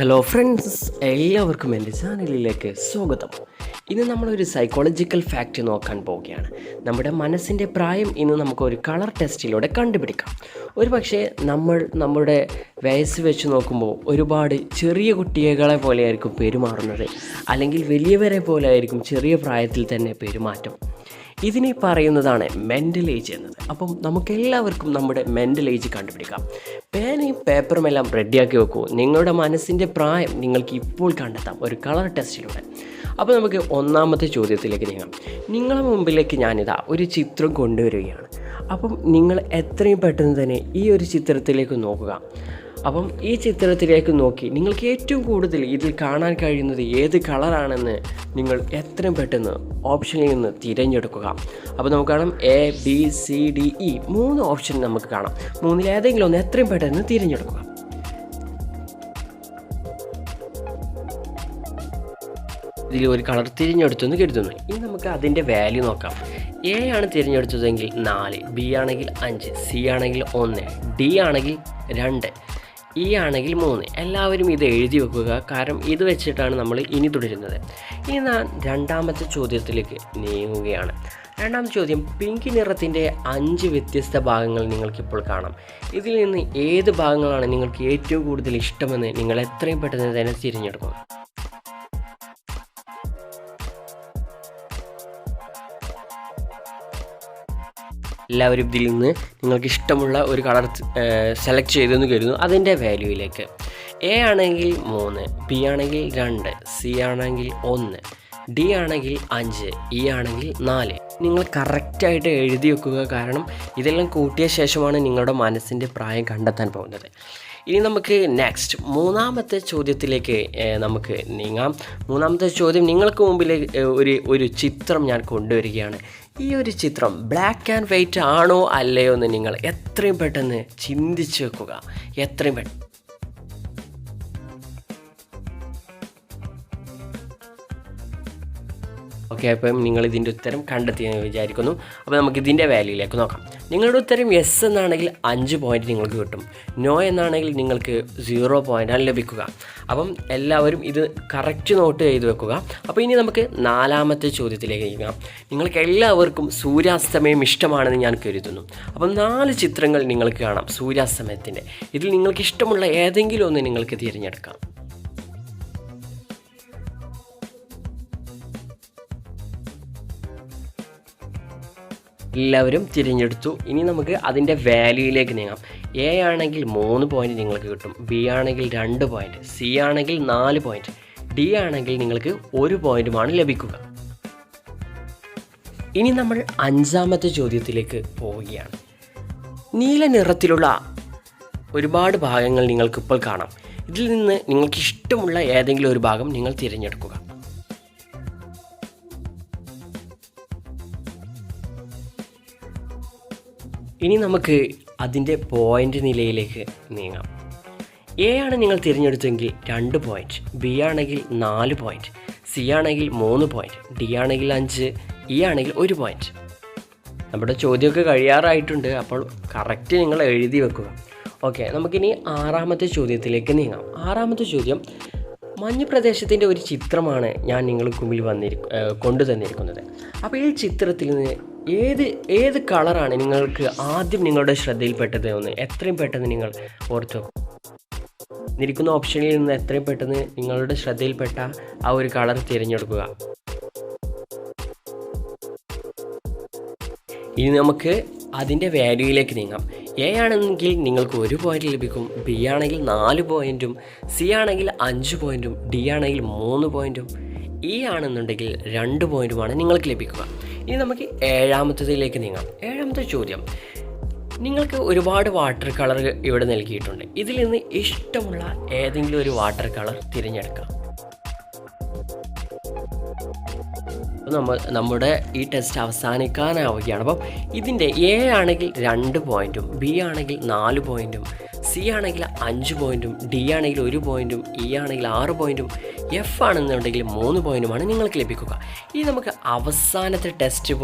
Hello friends എല്ലാവർക്കും എന്റെ ചാനലിലേക്ക് സ്വാഗതം. ഇന്ന് നമ്മളൊരു സൈക്കോളജിക്കൽ ഫാക്റ്റ് നോക്കാൻ പോവുകയാണ്. നമ്മുടെ മനസ്സിന്റെ പ്രായം ഇന്ന് നമുക്ക് ഒരു കളർ ടെസ്റ്റിലൂടെ കണ്ടുപിടിക്കാം. ഒരു പക്ഷേ നമ്മൾ നമ്മുടെ വയസ്സ് വെച്ച് നോക്കുമ്പോൾ ഒരുപാട് ചെറിയ കുട്ടികളെ പോലെയായിരിക്കും പെരുമാറുന്നത്. അല്ലെങ്കിൽ വലിയവരെ പോലെ ആയിരിക്കും ചെറിയ പ്രായത്തിൽ തന്നെ പെരുമാറ്റം. ഇതിനെ പറയുന്നതാണ് മെന്റൽ ഏജ് എന്നത്. അപ്പം നമുക്കെല്ലാവർക്കും നമ്മുടെ മെന്റൽ ഏജ് കണ്ടുപിടിക്കാം. പേനയും പേപ്പറും എല്ലാം റെഡിയാക്കി വെക്കൂ. നിങ്ങളുടെ മനസ്സിന്റെ പ്രായം നിങ്ങൾക്ക് ഇപ്പോൾ കണ്ടെത്താം. ഒരു കളർ ടെസ്റ്റിലൂടെ അപ്പോൾ നമുക്ക് ഒന്നാമത്തെ ചോദ്യത്തിലേക്ക് നീങ്ങാം. നിങ്ങളുടെ മുമ്പിലേക്ക് ഞാനിതാ ഒരു ചിത്രം കൊണ്ടുവരികയാണ്. അപ്പം നിങ്ങൾ എത്രയും പെട്ടെന്ന് തന്നെ ഈ ഒരു ചിത്രത്തിലേക്ക് നോക്കുക. അപ്പം ഈ ചിത്രത്തിലേക്ക് നോക്കി. നിങ്ങൾക്ക് ഏറ്റവും കൂടുതൽ ഇതിൽ കാണാൻ കഴിയുന്നത് ഏത് കളറാണെന്ന് നിങ്ങൾ എത്രയും പെട്ടെന്ന് ഓപ്ഷനിൽ നിന്ന് തിരഞ്ഞെടുക്കുക. അപ്പോൾ നമുക്ക് കാണാം A B C D E മൂന്ന് ഓപ്ഷൻ നമുക്ക് കാണാം. മൂന്നിൽ ഏതെങ്കിലും ഒന്ന് എത്രയും പെട്ടെന്ന് തിരഞ്ഞെടുക്കുക. ഇതിൽ ഒരു കളർ തിരഞ്ഞെടുത്തെന്ന് കരുതുന്നു. ഇനി നമുക്ക് അതിന്റെ വാല്യൂ നോക്കാം. എ ആണ് തിരഞ്ഞെടുത്തതെങ്കിൽ നാല് ബി ആണെങ്കിൽ അഞ്ച് സി ആണെങ്കിൽ ഒന്ന് ഡി ആണെങ്കിൽ രണ്ട് ഇ ആണെങ്കിൽ മൂന്ന്. എല്ലാവരും ഇത് എഴുതി വെക്കുക. കാരണം ഇത് വെച്ചിട്ടാണ് നമ്മൾ ഇനി തുടരുന്നത്. ഇനി ഞാൻ രണ്ടാമത്തെ ചോദ്യത്തിലേക്ക് നീങ്ങുകയാണ്. രണ്ടാം ചോദ്യം പിങ്ക് നിറത്തിന്റെ അഞ്ച് വ്യത്യസ്ത ഭാഗങ്ങൾ നിങ്ങൾക്കിപ്പോൾ കാണാം. ഇതിൽ നിന്ന് ഏത് ഭാഗങ്ങളാണ് നിങ്ങൾക്ക് ഏറ്റവും കൂടുതൽ ഇഷ്ടമെന്ന് നിങ്ങൾ എത്രയും പെട്ടെന്ന് തന്നെ തിരഞ്ഞെടുക്കുക എല്ലാവരും ഇതിൽ നിന്ന് നിങ്ങൾക്ക് ഇഷ്ടമുള്ള ഒരു കളർ സെലക്ട് ചെയ്തെന്ന് കരുതുന്നു. അതിന്റെ വാല്യൂയിലേക്ക് എ ആണെങ്കിൽ മൂന്ന് ബി ആണെങ്കിൽ രണ്ട് സി ആണെങ്കിൽ ഒന്ന് ഡി ആണെങ്കിൽ അഞ്ച് ഇ ആണെങ്കിൽ നാല്. നിങ്ങൾ കറക്റ്റായിട്ട് എഴുതി വെക്കുക കാരണം ഇതെല്ലാം കൂട്ടിയ ശേഷമാണ് നിങ്ങളുടെ മനസ്സിന്റെ പ്രായം കണ്ടെത്താൻ പോകുന്നത്. ഇനി നമുക്ക് നെക്സ്റ്റ് മൂന്നാമത്തെ ചോദ്യത്തിലേക്ക് നമുക്ക് നീങ്ങാം. മൂന്നാമത്തെ ചോദ്യം നിങ്ങൾക്ക് മുമ്പിൽ ഒരു ഒരു ചിത്രം ഞാൻ കൊണ്ടുവരികയാണ്. ഈ ഒരു ചിത്രം ബ്ലാക്ക് ആൻഡ് വൈറ്റ് ആണോ അല്ലയോ എന്ന് നിങ്ങൾ എത്രയും പെട്ടെന്ന് ചിന്തിച്ച് വെക്കുക. എത്രയും പെട്ടെന്ന്. ഓക്കെ അപ്പം നിങ്ങൾ ഇതിന്റെ ഉത്തരം കണ്ടെത്തിയെന്ന് വിചാരിക്കുന്നു. അപ്പോൾ നമുക്ക് ഇതിന്റെ വാല്യൂയിലേക്ക് നോക്കാം. നിങ്ങളുടെ ഉത്തരം യെസ് എന്നാണെങ്കിൽ അഞ്ച് പോയിന്റ് നിങ്ങൾക്ക് കിട്ടും. നോ എന്നാണെങ്കിൽ നിങ്ങൾക്ക് സീറോ പോയിന്റാണ് ലഭിക്കുക. അപ്പം എല്ലാവരും ഇത് കറക്റ്റ് നോട്ട് ചെയ്ത് വെക്കുക. അപ്പോൾ ഇനി നമുക്ക് നാലാമത്തെ ചോദ്യത്തിലേക്ക് നീങ്ങാം നിങ്ങൾക്ക് എല്ലാവർക്കും സൂര്യാസ്തമയം ഇഷ്ടമാണെന്ന് ഞാൻ കരുതുന്നു. അപ്പം നാല് ചിത്രങ്ങൾ നിങ്ങൾക്ക് കാണാം സൂര്യാസ്തമയത്തിന്റെ. ഇതിൽ നിങ്ങൾക്ക് ഇഷ്ടമുള്ള ഏതെങ്കിലും ഒന്ന് നിങ്ങൾക്ക് തിരഞ്ഞെടുക്കാം. എല്ലാവരും തിരഞ്ഞെടുത്തു. ഇനി നമുക്ക് അതിന്റെ വാല്യൂയിലേക്ക് നീങ്ങാം. എ ആണെങ്കിൽ മൂന്ന് പോയിന്റ് നിങ്ങൾക്ക് കിട്ടും. ബി ആണെങ്കിൽ രണ്ട് പോയിന്റ് സി ആണെങ്കിൽ നാല് പോയിന്റ് ഡി ആണെങ്കിൽ നിങ്ങൾക്ക് ഒരു പോയിന്റുമാണ് ലഭിക്കുക. ഇനി നമ്മൾ അഞ്ചാമത്തെ ചോദ്യത്തിലേക്ക് പോവുകയാണ്. നീല നിറത്തിലുള്ള ഒരുപാട് ഭാഗങ്ങൾ നിങ്ങൾക്കിപ്പോൾ കാണാം. ഇതിൽ നിന്ന് നിങ്ങൾക്ക് ഇഷ്ടമുള്ള ഏതെങ്കിലും ഒരു ഭാഗം നിങ്ങൾ തിരഞ്ഞെടുക്കുക. ഇനി നമുക്ക് അതിന്റെ പോയിന്റ് നിലയിലേക്ക് നീങ്ങാം. എ ആണ് നിങ്ങൾ തിരഞ്ഞെടുത്തെങ്കിൽ രണ്ട് പോയിന്റ് ബി ആണെങ്കിൽ നാല് പോയിന്റ് സി ആണെങ്കിൽ മൂന്ന് പോയിന്റ് ഡി ആണെങ്കിൽ അഞ്ച് ഇ ആണെങ്കിൽ ഒരു പോയിന്റ് നമ്മുടെ ചോദ്യമൊക്കെ കഴിയാറായിട്ടുണ്ട് അപ്പോൾ കറക്റ്റ് നിങ്ങൾ എഴുതി വെക്കുക. ഓക്കെ നമുക്കിനി ആറാമത്തെ ചോദ്യത്തിലേക്ക് നീങ്ങാം. ആറാമത്തെ ചോദ്യം മഞ്ഞ് പ്രദേശത്തിന്റെ ഒരു ചിത്രമാണ് ഞാൻ നിങ്ങൾക്ക് മുമ്പിൽ വന്നിരിക്കും കൊണ്ടു തന്നിരിക്കുന്നത് അപ്പോൾ ഈ ചിത്രത്തിൽ നിന്ന് ഏത് ഏത് കളറാണ് നിങ്ങൾക്ക് ആദ്യം നിങ്ങളുടെ ശ്രദ്ധയിൽപ്പെട്ടത് എന്ന്? എത്രയും പെട്ടെന്ന് നിങ്ങൾ ഓർത്തു നിൽക്കുന്ന ഓപ്ഷനിൽ നിന്ന് എത്രയും പെട്ടെന്ന് നിങ്ങളുടെ ശ്രദ്ധയിൽപ്പെട്ട ആ ഒരു കളർ തിരഞ്ഞെടുക്കുക. ഇനി നമുക്ക് അതിന്റെ വാല്യൂയിലേക്ക് നീങ്ങാം. എ ആണെങ്കിൽ നിങ്ങൾക്ക് ഒരു പോയിന്റ് ലഭിക്കും ബി ആണെങ്കിൽ നാല് പോയിന്റും സി ആണെങ്കിൽ അഞ്ച് പോയിന്റും ഡി ആണെങ്കിൽ മൂന്ന് പോയിന്റും ഇ ആണെന്നുണ്ടെങ്കിൽ രണ്ട് പോയിന്റുമാണ് നിങ്ങൾക്ക് ലഭിക്കുക. ഇനി നമുക്ക് ഏഴാമത്തതിലേക്ക് നീങ്ങാം. ഏഴാമത്തെ ചോദ്യം. നിങ്ങൾക്ക് ഒരുപാട് വാട്ടർ കളർ ഇവിടെ നൽകിയിട്ടുണ്ട്. ഇതിൽ നിന്ന് ഇഷ്ടമുള്ള ഏതെങ്കിലും ഒരു വാട്ടർ കളർ തിരഞ്ഞെടുക്കാം. അപ്പോൾ നമ്മ നമ്മുടെ ഈ ടെസ്റ്റ് അവസാനിക്കാനാവുകയാണ്. അപ്പം ഇതിന്റെ എ ആണെങ്കിൽ രണ്ട് പോയിന്റും ബി ആണെങ്കിൽ നാല് പോയിന്റും സി ആണെങ്കിൽ അഞ്ച് പോയിന്റും ഡി ആണെങ്കിൽ ഒരു പോയിന്റും ഇ ആണെങ്കിൽ ആറ് പോയിന്റും എഫ് ആണെന്നുണ്ടെങ്കിൽ മൂന്ന് പോയിന്റുമാണ് നിങ്ങൾക്ക് ലഭിക്കുക. ഇനി നമുക്ക് അവസാനത്തെ ടെസ്റ്റ്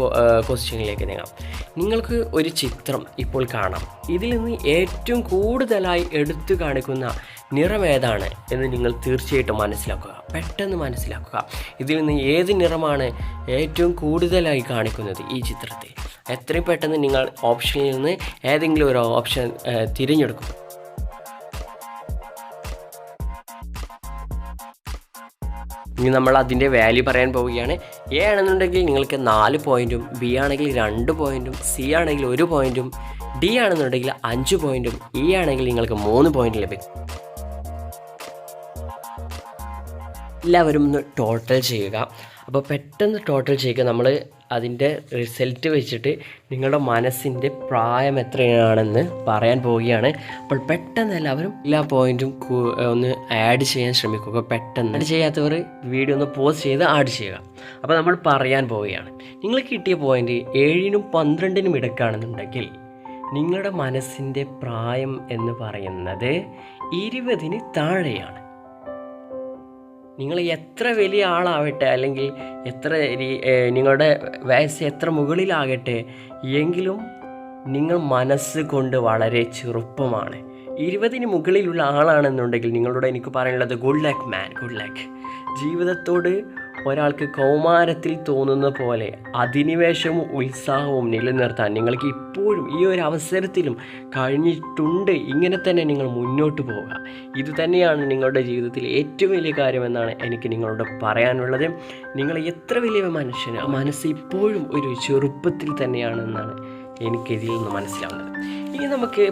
ക്വസ്റ്റ്യനിലേക്ക് നീങ്ങാം. നിങ്ങൾക്ക് ഒരു ചിത്രം ഇപ്പോൾ കാണാം. ഇതിൽ നിന്ന് ഏറ്റവും കൂടുതലായി എടുത്തു കാണിക്കുന്ന നിറം ഏതാണ് എന്ന് നിങ്ങൾ തീർച്ചയായിട്ടും മനസ്സിലാക്കുക. പെട്ടെന്ന് മനസ്സിലാക്കുക. ഇതിൽ നിന്ന് ഏത് നിറമാണ് ഏറ്റവും കൂടുതലായി കാണിക്കുന്നത് ഈ ചിത്രത്തിൽ? എത്രയും പെട്ടെന്ന് നിങ്ങൾ ഓപ്ഷനിൽ നിന്ന് ഏതെങ്കിലും ഒരു ഓപ്ഷൻ തിരഞ്ഞെടുക്കും ഇനി നമ്മൾ അതിന്റെ വാല്യൂ പറയാൻ പോവുകയാണ്. എ ആണെന്നുണ്ടെങ്കിൽ നിങ്ങൾക്ക് നാല് പോയിന്റും ബി ആണെങ്കിൽ രണ്ട് പോയിന്റും സി ആണെങ്കിൽ ഒരു പോയിന്റും ഡി ആണെന്നുണ്ടെങ്കിൽ അഞ്ച് പോയിന്റും ഇ ആണെങ്കിൽ നിങ്ങൾക്ക് മൂന്ന് പോയിന്റ് ലഭിക്കും. എല്ലാവരും ഒന്ന് ടോട്ടൽ ചെയ്യുക. അപ്പോൾ പെട്ടെന്ന് ടോട്ടൽ ചെയ്യുക. നമ്മൾ അതിന്റെ റിസൾട്ട് വെച്ചിട്ട് നിങ്ങളുടെ മനസ്സിന്റെ പ്രായം എത്രയാണെന്ന് പറയാൻ പോവുകയാണ്. അപ്പോൾ പെട്ടെന്ന് എല്ലാവരും എല്ലാ പോയിന്റും ഒന്ന് ആഡ് ചെയ്യാൻ ശ്രമിക്കുക. പെട്ടെന്ന് ആഡ് ചെയ്യാത്തവർ വീഡിയോ ഒന്ന് പോസ്റ്റ് ചെയ്ത് ആഡ് ചെയ്യുക. അപ്പോൾ നമ്മൾ പറയാൻ പോവുകയാണ്. നിങ്ങൾ കിട്ടിയ പോയിന്റ് ഏഴിനും പന്ത്രണ്ടിനും ഇടക്കാണെന്നുണ്ടെങ്കിൽ നിങ്ങളുടെ മനസ്സിന്റെ പ്രായം എന്ന് പറയുന്നത് ഇരുപതിന് താഴെയാണ്. നിങ്ങൾ എത്ര വലിയ ആളാവട്ടെ അല്ലെങ്കിൽ എത്ര നിങ്ങളുടെ വയസ്സ് എത്ര മുകളിലാകട്ടെ എങ്കിലും നിങ്ങൾ മനസ്സ് കൊണ്ട് വളരെ ചെറുപ്പമാണ്. ഇരുപതിന് മുകളിലുള്ള ആളാണെന്നുണ്ടെങ്കിൽ നിങ്ങളോട് എനിക്ക് പറയാനുള്ളത് good luck man good luck ജീവിതത്തോട് ഒരാൾക്ക് കൗമാരത്തിൽ തോന്നുന്ന പോലെ അധിനിവേശവും ഉത്സാഹവും നിലനിർത്താൻ നിങ്ങൾക്ക് ഇപ്പോഴും ഈ ഒരു അവസരത്തിലും കഴിഞ്ഞിട്ടുണ്ട്. ഇങ്ങനെ തന്നെ നിങ്ങൾ മുന്നോട്ട് പോവുക. ഇത് തന്നെയാണ് നിങ്ങളുടെ ജീവിതത്തിൽ ഏറ്റവും വലിയ കാര്യമെന്നാണ് എനിക്ക് നിങ്ങളോട് പറയാനുള്ളത്. നിങ്ങൾ എത്ര വലിയ മനുഷ്യന് മനസ്സ് ഇപ്പോഴും ഒരു ചെറുപ്പത്തിൽ തന്നെയാണെന്നാണ് എനിക്കിതിൽ നിന്ന് മനസ്സിലാവുന്നത്. ഇനി നമുക്ക്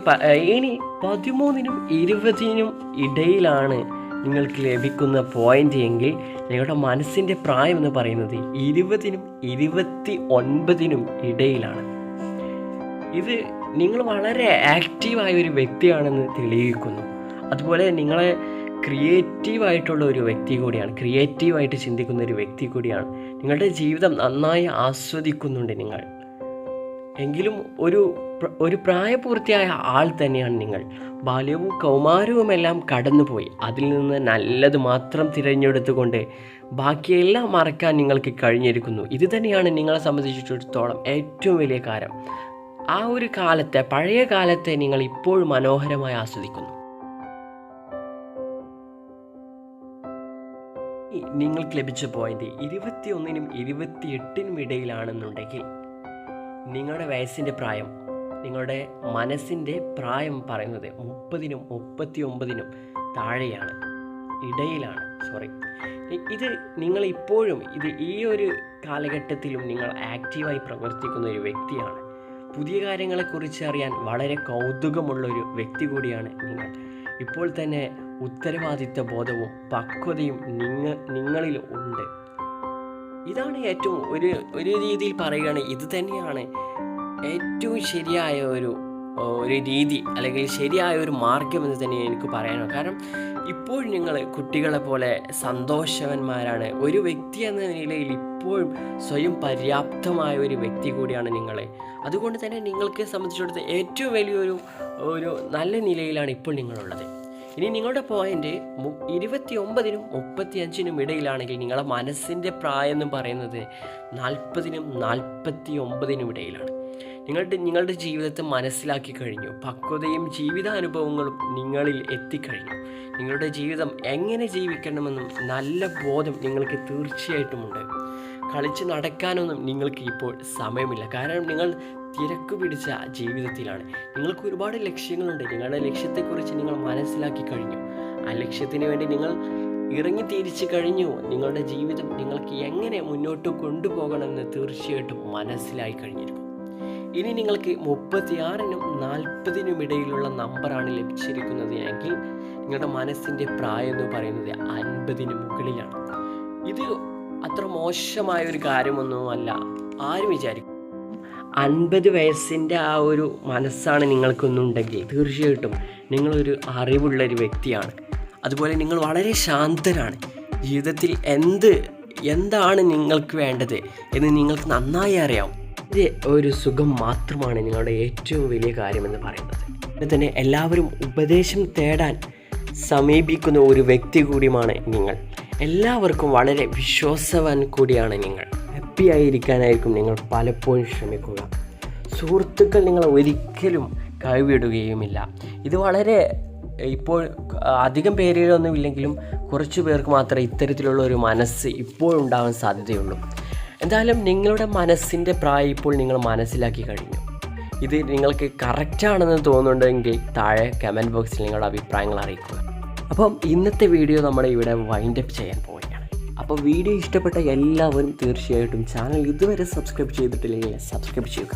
ഇനി പതിമൂന്നിനും ഇരുപതിനും ഇടയിലാണ് നിങ്ങൾക്ക് ലഭിക്കുന്ന പോയിന്റ് എങ്കിൽ നിങ്ങളുടെ മനസ്സിന്റെ പ്രായം എന്ന് പറയുന്നത് ഇരുപതിനും ഇരുപത്തി ഒൻപതിനും ഇടയിലാണ്. ഇത് നിങ്ങൾ വളരെ ആക്റ്റീവായ ഒരു വ്യക്തിയാണെന്ന് തെളിയിക്കുന്നു. അതുപോലെ നിങ്ങളെ ക്രിയേറ്റീവായിട്ടുള്ള ഒരു വ്യക്തി കൂടിയാണ് ക്രിയേറ്റീവായിട്ട് ചിന്തിക്കുന്ന ഒരു വ്യക്തി കൂടിയാണ്. നിങ്ങളുടെ ജീവിതം നന്നായി ആസ്വദിക്കുന്നുണ്ട് നിങ്ങൾ. എങ്കിലും ഒരു ഒരു പ്രായപൂർത്തിയായ ആൾ തന്നെയാണ് നിങ്ങൾ. ബാല്യവും കൗമാരവുമെല്ലാം കടന്നുപോയി. അതിൽ നിന്ന് നല്ലത് മാത്രം തിരഞ്ഞെടുത്തുകൊണ്ട് ബാക്കിയെല്ലാം മറക്കാൻ നിങ്ങൾക്ക് കഴിഞ്ഞിരിക്കുന്നു. ഇത് തന്നെയാണ് നിങ്ങളെ സംബന്ധിച്ചിടത്തോളം ഏറ്റവും വലിയ കാര്യം. ആ ഒരു കാലത്തെ പഴയ കാലത്തെ നിങ്ങൾ ഇപ്പോഴും മനോഹരമായി ആസ്വദിക്കുന്നു. നിങ്ങൾക്ക് ലഭിച്ച പോയിന്റ് ഇരുപത്തിയൊന്നിനും ഇരുപത്തിയെട്ടിനും ഇടയിലാണെന്നുണ്ടെങ്കിൽ നിങ്ങളുടെ വയസ്സിന്റെ പ്രായം നിങ്ങളുടെ മനസ്സിന്റെ പ്രായം പറയുന്നത് മുപ്പതിനും മുപ്പത്തി ഒമ്പതിനും താഴെയാണ് ഇടയിലാണ് സോറി ഇത് നിങ്ങൾ ഇപ്പോഴും ഇത് ഈ ഒരു കാലഘട്ടത്തിലും നിങ്ങൾ ആക്റ്റീവായി പ്രവർത്തിക്കുന്ന ഒരു വ്യക്തിയാണ്. പുതിയ കാര്യങ്ങളെക്കുറിച്ച് അറിയാൻ വളരെ കൗതുകമുള്ള ഒരു വ്യക്തി കൂടിയാണ് നിങ്ങൾ. ഇപ്പോൾ തന്നെ ഉത്തരവാദിത്ത ബോധവും പക്വതയും നിങ്ങ നിങ്ങളിൽ ഉണ്ട്. ഇതാണ് ഏറ്റവും ഒരു ഒരു രീതിയിൽ പറയുകയാണ് ഇത് തന്നെയാണ് ഏറ്റവും ശരിയായ ഒരു ഒരു രീതി അല്ലെങ്കിൽ ശരിയായ ഒരു മാർഗം എന്ന് തന്നെ എനിക്ക് പറയാനോ കാരണം ഇപ്പോൾ നിങ്ങൾ കുട്ടികളെ പോലെ സന്തോഷവന്മാരാണ്. ഒരു വ്യക്തി എന്ന നിലയിൽ ഇപ്പോഴും സ്വയം പര്യാപ്തമായ ഒരു വ്യക്തി കൂടിയാണ് നിങ്ങൾ അതുകൊണ്ട് തന്നെ നിങ്ങൾക്ക് സംബന്ധിച്ചിടത്തോളം ഏറ്റവും വലിയൊരു ഒരു നല്ല നിലയിലാണ് ഇപ്പോൾ നിങ്ങളുള്ളത്. ഇനി നിങ്ങളുടെ പോയിന്റ് ഇരുപത്തി ഒമ്പതിനും മുപ്പത്തി അഞ്ചിനും ഇടയിലാണെങ്കിൽ നിങ്ങളുടെ മനസ്സിന്റെ പ്രായം എന്ന് പറയുന്നത് നാൽപ്പതിനും നാൽപ്പത്തി ഒമ്പതിനും ഇടയിലാണ്. നിങ്ങളുടെ നിങ്ങളുടെ ജീവിതത്തെ മനസ്സിലാക്കി കഴിഞ്ഞു. പക്വതയും ജീവിതാനുഭവങ്ങളും നിങ്ങളിൽ എത്തിക്കഴിഞ്ഞു. നിങ്ങളുടെ ജീവിതം എങ്ങനെ ജീവിക്കണമെന്നും നല്ല ബോധം നിങ്ങൾക്ക് തീർച്ചയായിട്ടുമുണ്ട്. കളിച്ച് നടക്കാനൊന്നും നിങ്ങൾക്ക് ഇപ്പോൾ സമയമില്ല. കാരണം നിങ്ങൾ തിരക്ക് പിടിച്ച ജീവിതത്തിലാണ്. നിങ്ങൾക്ക് ഒരുപാട് ലക്ഷ്യങ്ങളുണ്ട്. നിങ്ങളുടെ ലക്ഷ്യത്തെക്കുറിച്ച് നിങ്ങൾ മനസ്സിലാക്കി കഴിഞ്ഞു. ആ ലക്ഷ്യത്തിന് വേണ്ടി നിങ്ങൾ ഇറങ്ങി തിരിച്ചു കഴിഞ്ഞു. നിങ്ങളുടെ ജീവിതം നിങ്ങൾക്ക് എങ്ങനെ മുന്നോട്ട് കൊണ്ടുപോകണമെന്ന് തീർച്ചയായിട്ടും മനസ്സിലായി കഴിഞ്ഞിരിക്കും. ഇനി നിങ്ങൾക്ക് മുപ്പത്തിയാറിനും നാൽപ്പതിനും ഇടയിലുള്ള നമ്പറാണ് ലഭിച്ചിരിക്കുന്നത് എങ്കിൽ നിങ്ങളുടെ മനസ്സിന്റെ പ്രായം എന്ന് പറയുന്നത് അൻപതിന് മുകളിലാണ്. ഇത് അത്ര മോശമായ ഒരു കാര്യമൊന്നുമല്ല. ആരും വിചാരിക്കും. അൻപത് വയസ്സിന്റെ ആ ഒരു മനസ്സാണ് നിങ്ങൾക്കൊന്നുണ്ടെങ്കിൽ തീർച്ചയായിട്ടും നിങ്ങളൊരു അറിവുള്ള ഒരു വ്യക്തിയാണ്. അതുപോലെ നിങ്ങൾ വളരെ ശാന്തരാണ് ജീവിതത്തിൽ എന്ത് എന്താണ് നിങ്ങൾക്ക് വേണ്ടത് എന്ന് നിങ്ങൾക്ക് നന്നായി അറിയാം. ഇത് ഒരു സുഖം മാത്രമാണ് നിങ്ങളുടെ ഏറ്റവും വലിയ കാര്യമെന്ന് പറയുന്നത്. അതുപോലെ തന്നെ എല്ലാവരും ഉപദേശം തേടാൻ സമീപിക്കുന്ന ഒരു വ്യക്തി കൂടിയുമാണ് നിങ്ങൾ. എല്ലാവർക്കും വളരെ വിശ്വാസവാൻ കൂടിയാണ് നിങ്ങൾ. ഹാപ്പി ആയിരിക്കാനായിരിക്കും നിങ്ങൾ പലപ്പോഴും ശ്രമിക്കുക. സുഹൃത്തുക്കൾ നിങ്ങളെ ഒരിക്കലും കൈവിടുകയുമില്ല. ഇത് വളരെ ഇപ്പോൾ അധികം പേരുകളൊന്നുമില്ലെങ്കിലും കുറച്ച് പേർക്ക് മാത്രമേ ഇത്തരത്തിലുള്ള ഒരു മനസ്സ് ഇപ്പോഴുണ്ടാകാൻ സാധ്യതയുള്ളൂ. എന്തായാലും നിങ്ങളുടെ മനസ്സിന്റെ പ്രായം ഇപ്പോൾ നിങ്ങൾ മനസ്സിലാക്കി കഴിഞ്ഞു. ഇത് നിങ്ങൾക്ക് കറക്റ്റാണെന്ന് തോന്നുന്നുണ്ടെങ്കിൽ താഴെ കമന്റ് ബോക്സിൽ നിങ്ങളുടെ അഭിപ്രായങ്ങൾ അറിയിക്കുക. അപ്പം ഇന്നത്തെ വീഡിയോ നമ്മൾ ഇവിടെ വൈൻഡ് അപ്പ് ചെയ്യാൻ പോവുകയാണ്. അപ്പോൾ വീഡിയോ ഇഷ്ടപ്പെട്ട എല്ലാവരും തീർച്ചയായിട്ടും ചാനൽ ഇതുവരെ സബ്സ്ക്രൈബ് ചെയ്തിട്ടില്ലെങ്കിൽ സബ്സ്ക്രൈബ് ചെയ്യുക.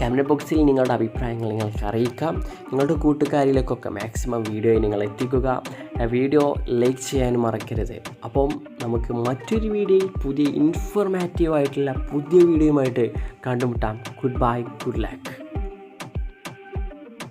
കമന്റ് ബോക്സിൽ നിങ്ങളുടെ അഭിപ്രായങ്ങൾ നിങ്ങൾക്ക് അറിയിക്കാം. നിങ്ങളുടെ കൂട്ടുകാരിലേക്കൊക്കെ മാക്സിമം വീഡിയോ നിങ്ങൾ എത്തിക്കുക. വീഡിയോ ലൈക്ക് ചെയ്യാനും മറക്കരുത്. അപ്പം നമുക്ക് മറ്റൊരു വീഡിയോയിൽ പുതിയ ഇൻഫോർമാറ്റീവ് ആയിട്ടുള്ള പുതിയ വീഡിയോയുമായിട്ട് കണ്ടുമുട്ടാം. Good bye good luck